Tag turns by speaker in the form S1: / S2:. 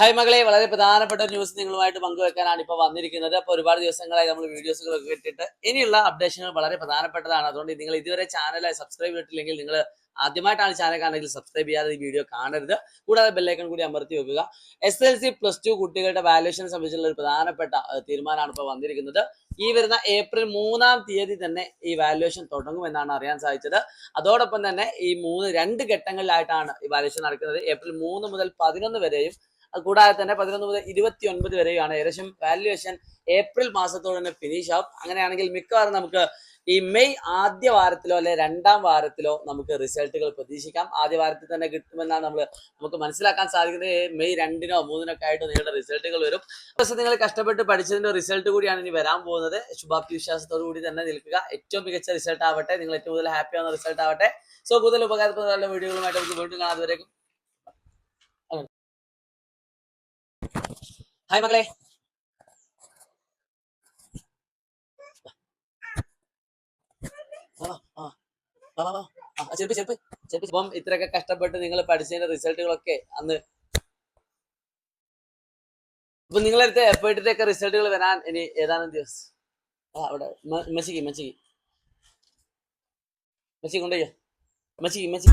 S1: Hi മകളെ. വളരെ പ്രധാനപ്പെട്ട ന്യൂസ് നിങ്ങളുമായിട്ട് പങ്കുവെക്കാനാണ് ഇപ്പോൾ വന്നിരിക്കുന്നത്. അപ്പോൾ ഒരുപാട് ദിവസങ്ങളായി നമ്മൾ വീഡിയോസുകളൊക്കെ ഇട്ടിട്ട് ഇനിയുള്ള അപ്ഡേഷനുകൾ വളരെ പ്രധാനപ്പെട്ടതാണ്. അതുകൊണ്ട് നിങ്ങൾ ഇതുവരെ ചാനൽ സബ്സ്ക്രൈബ് ചെയ്തിട്ടില്ലെങ്കിൽ നിങ്ങൾ ആദ്യമായിട്ടാണ് ചാനൽ കാണുന്നെങ്കിൽ സബ്സ്ക്രൈബ് ചെയ്യാതെ ഈ വീഡിയോ കാണരുത്. കൂടാതെ ബെല്ലൈക്കൺ കൂടി അമർത്തി വെക്കുക. S L C plus two കുട്ടികളുടെ വാല്യുവേഷനെ സംബന്ധിച്ചുള്ള ഒരു പ്രധാനപ്പെട്ട തീരുമാനമാണ് ഇപ്പോൾ വന്നിരിക്കുന്നത്. ഈ വരുന്ന ഏപ്രിൽ മൂന്നാം തീയതി തന്നെ ഈ വാല്യുവേഷൻ തുടങ്ങുമെന്നാണ് അറിയാൻ സാധിച്ചത്. അതോടൊപ്പം തന്നെ ഈ മൂന്ന് രണ്ട് ഘട്ടങ്ങളിലായിട്ടാണ് ഈ വാല്യുവേഷൻ നടക്കുന്നത്. ഏപ്രിൽ മൂന്ന് മുതൽ പതിനൊന്ന് വരെയും കൂടാതെ തന്നെ പതിനൊന്ന് മുതൽ ഇരുപത്തി ഒൻപത് വരെയാണ് ഏകദേശം വാല്യുവേഷൻ ഏപ്രിൽ മാസത്തോടെ തന്നെ ഫിനിഷ് ആവും അങ്ങനെയാണെങ്കിൽ മിക്കവാറും നമുക്ക് ഈ മെയ് ആദ്യ വാരത്തിലോ അല്ലെ രണ്ടാം വാരത്തിലോ നമുക്ക് റിസൾട്ടുകൾ പ്രതീക്ഷിക്കാം. ആദ്യ വാരത്തിൽ തന്നെ കിട്ടുമെന്നാണ് നമ്മൾ നമുക്ക് മനസ്സിലാക്കാൻ സാധിക്കുന്നത്. മെയ് രണ്ടിനോ മൂന്നിനോ ഒക്കെ ആയിട്ട് നിങ്ങളുടെ റിസൾട്ടുകൾ വരും. പക്ഷേ നിങ്ങൾ കഷ്ടപ്പെട്ട് പഠിച്ചതിന്റെ റിസൾട്ട് കൂടിയാണ് ഇനി വരാൻ പോകുന്നത്. ശുഭാപ്തി വിശ്വാസത്തോടു കൂടി തന്നെ നിൽക്കുക. ഏറ്റവും മികച്ച റിസൾട്ട് ആവട്ടെ. നിങ്ങൾ ഏറ്റവും കൂടുതൽ ഹാപ്പി ആവുന്ന റിസൾട്ട് ആവട്ടെ. സോ കൂടുതൽ ഉപകാരപ്രദമായ വീഡിയോകളുമായിട്ട് നമുക്ക് വീണ്ടും കാണാതെ അതുവരേക്കും ഹായ് മകളെ ചെരുപ്പ് ചെരുപ്പ് ചെരുപ്പ്. അപ്പം ഇത്രയൊക്കെ കഷ്ടപ്പെട്ട് നിങ്ങൾ പഠിച്ചതിന്റെ റിസൾട്ടുകളൊക്കെ അന്ന് അപ്പൊ നിങ്ങളടുത്ത് എപ്പോഴത്തേക്ക് റിസൾട്ടുകൾ വരാൻ ഇനി ഏതാനും ദിവസം. ആ അവിടെ. മെസ്സിക്ക് മെസ്സിക്ക് മെസ്സി കൊണ്ടുപോയോ. മെസ്സിക്ക് മെസ്സി